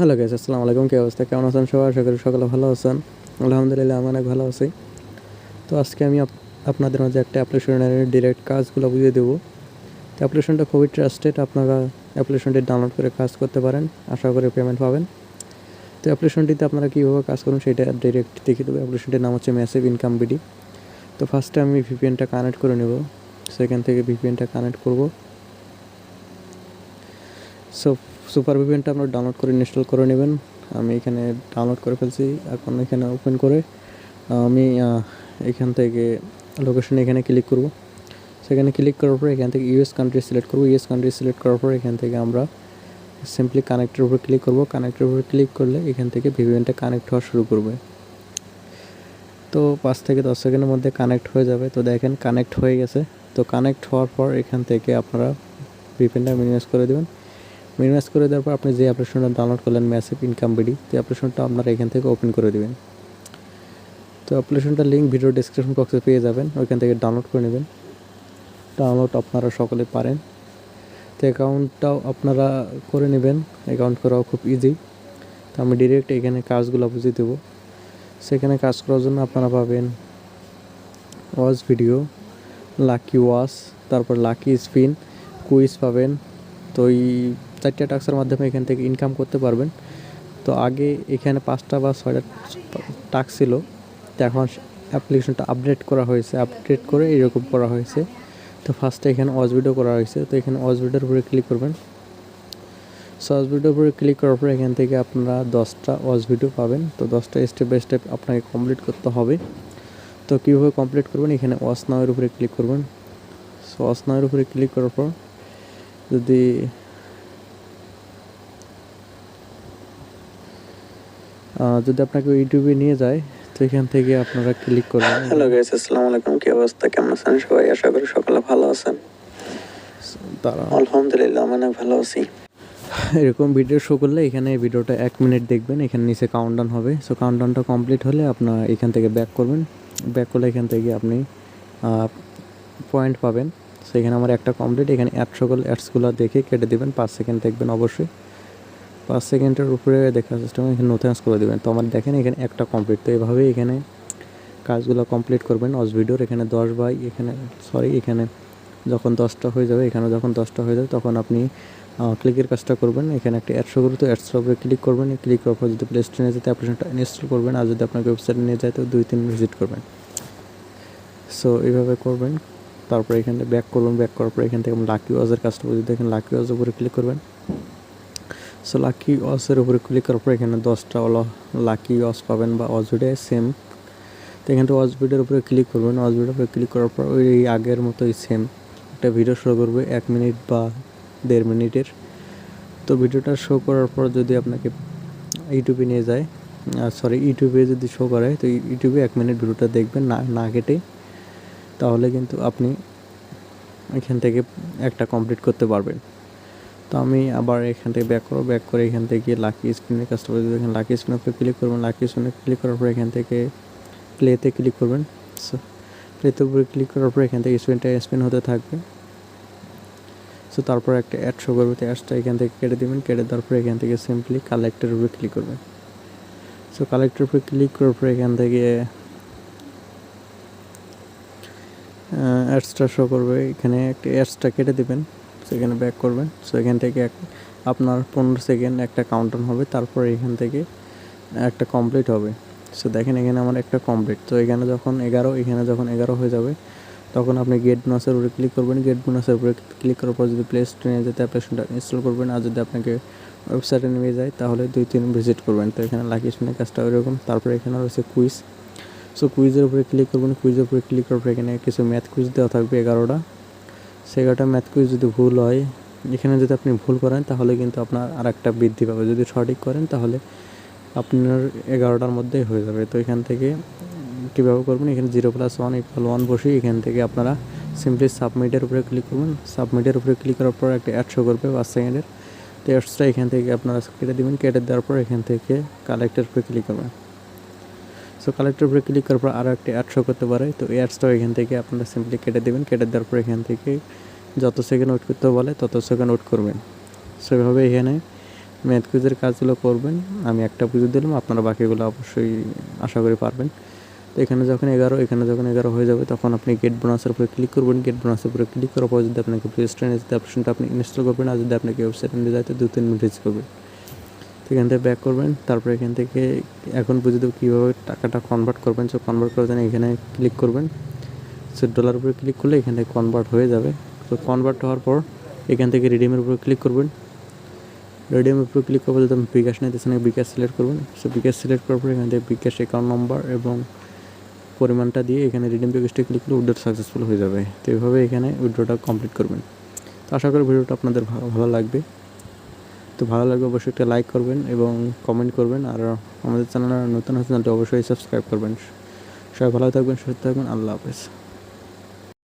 Hello guys আসসালামু আলাইকুম কী অবস্থা? কেমন আছেন সবাই? আশা করি সকলে ভালো আছেন। আলহামদুলিল্লাহ, আমি অনেক ভালো আছি। তো আজকে আমি আপ- আপনাদের মাঝে একটা অ্যাপ্লিকেশনের ডিরেক্ট কাজগুলো বুঝিয়ে দেবো। তো অ্যাপ্লিকেশনটা খুবই ট্রাস্টেড আপনারা অ্যাপ্লিকেশনটি ডাউনলোড করে কাজ করতে পারেন। আশা করি পেমেন্ট পাবেন। তো অ্যাপ্লিকেশনটিতে আপনারা কীভাবে কাজ করুন সেটা ডিরেক্ট দেখিয়ে দেবো। অ্যাপ্লিকেশনটির নাম হচ্ছে ম্যাসিভ ইনকাম বিডি তো ফার্স্টে আমি ভিপিএনটা কানেক্ট করে নেব। সেখান থেকে ভিপিএনটা কানেক্ট করব। সো সুপার ভিপিএনটা আপনারা ডাউনলোড করে ইনস্টল করে নেবেন। আমি এখানে ডাউনলোড করে ফেলছি, এখন এখানে ওপেন করে, আমি এখান থেকে লোকেশন এখানে ক্লিক করব। সেখানে ক্লিক করার পর এখান থেকে ইউএস কান্ট্রি সিলেক্ট করব। ইউএস কান্ট্রি সিলেক্ট করার পর এখান থেকে আমরা সিম্পলি কানেক্টের উপর ক্লিক করব। কানেক্টের উপর ক্লিক করলে এখান থেকে ভিপিএনটা কানেক্ট হওয়া শুরু করবে। তো পাঁচ থেকে দশ সেকেন্ডের মধ্যে কানেক্ট হয়ে যাবে। তো দেখেন কানেক্ট হয়ে গেছে। তো কানেক্ট হওয়ার পর এখান থেকে আপনারা ভিপিএনটা মিনিমাইজ করে দেবেন। মিনিমাইজ করে দেওয়ার পর আপনি যে অ্যাপ্লিকেশনটা ডাউনলোড করলেন ম্যাসিভ ইনকাম বিডি তো অ্যাপ্লিকেশনটা আপনারা এখান থেকে ওপেন করে দেবেন। তো অ্যাপ্লিকেশনটার লিঙ্ক ভিডিও ডিসক্রিপশন বক্সে পেয়ে যাবেন, ওইখান থেকে ডাউনলোড করে নেবেন। ডাউনলোড আপনারা সকলে পারেন। তো অ্যাকাউন্টটাও আপনারা করে নেবেন অ্যাকাউন্ট করাও খুব ইজি তো আমি ডিরেক্ট এখানে কাজগুলো বুঝিয়ে দেবো। সেখানে কাজ করার জন্য আপনারা পাবেন ওয়াচ ভিডিও, লাকি ওয়াশ তারপর লাকি স্পিন, কুইজ পাবেন। তো এই চারটে টাক্সের মাধ্যমে এখান থেকে ইনকাম করতে পারবেন। তো আগে এখানে পাঁচটা বা ছয়টা টাক্স ছিল। তো এখন অ্যাপ্লিকেশনটা আপডেট করা হয়েছে। আপডেট করে এরকম করা হয়েছে। তো ফার্স্টে এখানে ওয়াচ ভিডিও করা হয়েছে। তো এখানে ওয়াচ ভিডিওর উপরে ক্লিক করবেন। সো ওয়াচ ভিডিওর উপরে ক্লিক করার পর এখান থেকে আপনারা দশটা ওয়াচ ভিডিও পাবেন। তো দশটা স্টেপ বাই স্টেপ আপনাকে কমপ্লিট করতে হবে। তো কীভাবে কমপ্লিট করবেন? এখানে ওয়াচ নাওয়ের উপরে ক্লিক করবেন। সো ওয়াচ নাওয়ের উপরে ক্লিক করার পর যদি যদি আপনাকে ইউটিউবে নিয়ে যায় তো এখান থেকে আপনারা ক্লিক করবেন। হ্যালো গাইস আসসালামু আলাইকুম কি অবস্থা? কেমন আছেন সবাই? আশা করি সকলে ভালো আছেন। তারা আলহামদুলিল্লাহ অনেক ভালো আছি। এরকম ভিডিও শো করলে এখানে ভিডিওটা এক মিনিট দেখবেন এখানে নিচে কাউন্টডাউন হবে। সো কাউন্টডাউনটা কমপ্লিট হলে আপনার এখান থেকে ব্যাক করবেন। ব্যাক করলে এখান থেকে আপনি পয়েন্ট পাবেন। সো এখানে আমার একটা কমপ্লিট এখানে অ্যাড সকল অ্যাডসগুলো দেখে কেটে দেবেন পাঁচ সেকেন্ড দেখবেন অবশ্যই। পাঁচ সেকেন্ডের উপরে দেখার সিস্টেম এখানে নোথেন্স করে দেবেন। তো আমার দেখেন এখানে একটা কমপ্লিট তো এইভাবেই এখানে কাজগুলো কমপ্লিট করবেন। অস ভিডিওর এখানে দশ বাই এখানে সরি এখানে যখন দশটা হয়ে যাবে, এখানে যখন দশটা হয়ে যাবে, তখন আপনি ক্লিকের কাজটা করবেন। এখানে একটা অ্যাডশো করবে তো অ্যাডসের উপরে ক্লিক করবেন। ক্লিক করার পর যদি প্লে স্টোরে যেতে অ্যাপ্লিকেশনটা ইনস্টল করবেন আর যদি আপনাকে ওয়েবসাইটে নিয়ে যায়, তো দুই, তিন ভিজিট করবেন। সো এইভাবে করবেন। তারপরে এখানে ব্যাক করবেন ব্যাক করার পর এখান থেকে লাকি ওয়াজের কাজটা যদি দেখেন। লাকি ওয়াজের উপরে ক্লিক করবেন। সো লাকি ওয়াজের উপরে ক্লিক করার পর এখানে দশটা লাকি ওয়াজ পাবেন বা ভিডিও সেম তো এখান ভিডিওর উপরে ক্লিক করবেন। ভিডিওর উপরে ক্লিক করার পর ওই আগের মতোই সেম একটা ভিডিও শো করবে এক মিনিট বা দেড় মিনিটের তো ভিডিওটা শো করার পর যদি আপনাকে ইউটিউবে নিয়ে যায় সরি ইউটিউবে যদি শো করে, তো ইউটিউবে এক মিনিট ভিডিওটা দেখবেন না না কেটে। তাহলে কিন্তু আপনি এখান থেকে একটা কমপ্লিট করতে পারবেন। তো আমি আবার এখান থেকে ব্যাক করব। ব্যাক করে এখান থেকে লাকি স্ক্রিনের কাজটা যদি দেখেন। লাকি স্ক্রিনের উপরে ক্লিক করবেন। লাকি স্ক্রিনে ক্লিক করার পর এখান থেকে প্লেতে ক্লিক করবেন। সো প্লেতে উপরে ক্লিক করার পর এখান থেকে স্ক্রিনটা স্পিন হতে থাকবে। সো তারপর একটা অ্যাড শো করবে। তো অ্যাডসটা এখান থেকে কেটে দেবেন। কেটে দেওয়ার পর এখান থেকে সিম্পলি কালেক্টের উপরে ক্লিক করবেন। সো কালেক্টের উপরে ক্লিক করার পর এখান থেকে অ্যাডসটা শো করবে। এখানে একটা অ্যাডসটা কেটে দেবেন। সেখানে ব্যাক করবেন। সো এখান থেকে আপনার পনেরো সেকেন্ড একটা কাউন্টন হবে, তারপর এখান থেকে একটা কমপ্লিট হবে। সো দেখেন এখানে আমার একটা কমপ্লিট তো এখানে যখন এগারো, এখানে যখন এগারো হয়ে যাবে, তখন আপনি গেট বোনাসের উপরে ক্লিক করবেন। গেট বোনাসের উপরে ক্লিক করার পর যদি প্লে স্টোরে নিয়ে যেতে অ্যাপ্লিকেশনটা ইনস্টল করবেন। আর যদি আপনাকে ওয়েবসাইটে নিয়ে যায়, তাহলে দুই, তিন ভিজিট করবেন। তো এখানে লাকি স্পিনের কাজটা ওইরকম। তারপরে এখানে রয়েছে কুইজ সো কুইজের উপরে ক্লিক করবেন। কুইজের উপরে ক্লিক করার পর এখানে কিছু ম্যাথ কুইজ দেওয়া থাকবে এগারোটা। সে এগারোটা ম্যাথ কুইজ যদি ভুল হয়, এখানে যদি আপনি ভুল করেন, তাহলে কিন্তু আপনার আর একটা বৃদ্ধি পাবে। যদি সঠিক করেন, তাহলে আপনার এগারোটার মধ্যেই হয়ে যাবে। তো এখান থেকে কীভাবে করবেন? এখানে zero plus one equal one বসে এখান থেকে আপনারা সিম্পলি সাবমিটের উপরে ক্লিক করবেন। সাবমিটের উপরে ক্লিক করার পর একটা অ্যাড শো করবে, পাঁচ সেকেন্ডের তো অ্যাডসটা এখান থেকে আপনারা কেটে দেবেন। কেটে দেওয়ার পর এখান থেকে কালেক্টের উপরে ক্লিক করবেন। সো কালেক্টের উপরে ক্লিক করার পর আরও একটা অ্যাড শো করতে পারে। তো এই অ্যাডসটাও এখান থেকে আপনারা সিম্পলি কেটে দেবেন। কেটে দেওয়ার পর এখান থেকে যত সেকেন্ড ওয়েট করতে বলে, তত সেকেন্ড ওয়েট করবেন। সো এভাবে এখানে ম্যাথ কুইজের কাজগুলো করবেন। আমি একটা পুজো দিলাম, আপনারা বাকিগুলো অবশ্যই আশা করি পারবেন। তো এখানে যখন এগারো, এখানে যখন এগারো হয়ে যাবে, তখন আপনি গেট বোনাসের উপরে ক্লিক করবেন। গেট বোনাসের উপরে ক্লিক করার পর যদি আপনাকে প্লে স্টোরে যেতে অপশনটা আপনি ইনস্টল করবেন, আর যদি আপনাকে ওয়েবসাইটে নিয়ে যাইতে দু তিন মিনিট করবে তো এখান থেকে ব্যাক করবেন, তারপরে এখান থেকে এখন পর্যন্ত কীভাবে টাকাটা কনভার্ট করবেন সো কনভার্ট করার জন্য এখানে ক্লিক করবেন। সো ডলার উপরে ক্লিক করলে এখান থেকে কনভার্ট হয়ে যাবে। তো কনভার্ট হওয়ার পর এখান থেকে রিডিমের উপরে ক্লিক করবেন। রিডিমের উপরে ক্লিক করব যদি বিকাশ নিতেছেন বিকাশ সিলেক্ট করবেন। সো বিকাশ সিলেক্ট করার পর এখান থেকে বিকাশ অ্যাকাউন্ট নম্বর এবং পরিমাণটা দিয়ে এখানে রিডিম প্যাকেজটা ক্লিক করলে উইড্রো সাকসেসফুল হয়ে যাবে। তো এইভাবে এখানে উইড্রোটা কমপ্লিট করবেন। তো আশা করি ভিডিওটা আপনাদের ভালো লাগবে। তো ভালো লাগবে, অবশ্যই একটা লাইক করবেন এবং কমেন্ট করবেন। আর আমাদের চ্যানেল নতুন চ্যানেলটা অবশ্যই সাবস্ক্রাইব করবেন। সবাই ভালো থাকবেন, সুস্থ থাকবেন, আল্লাহ হাফেজ।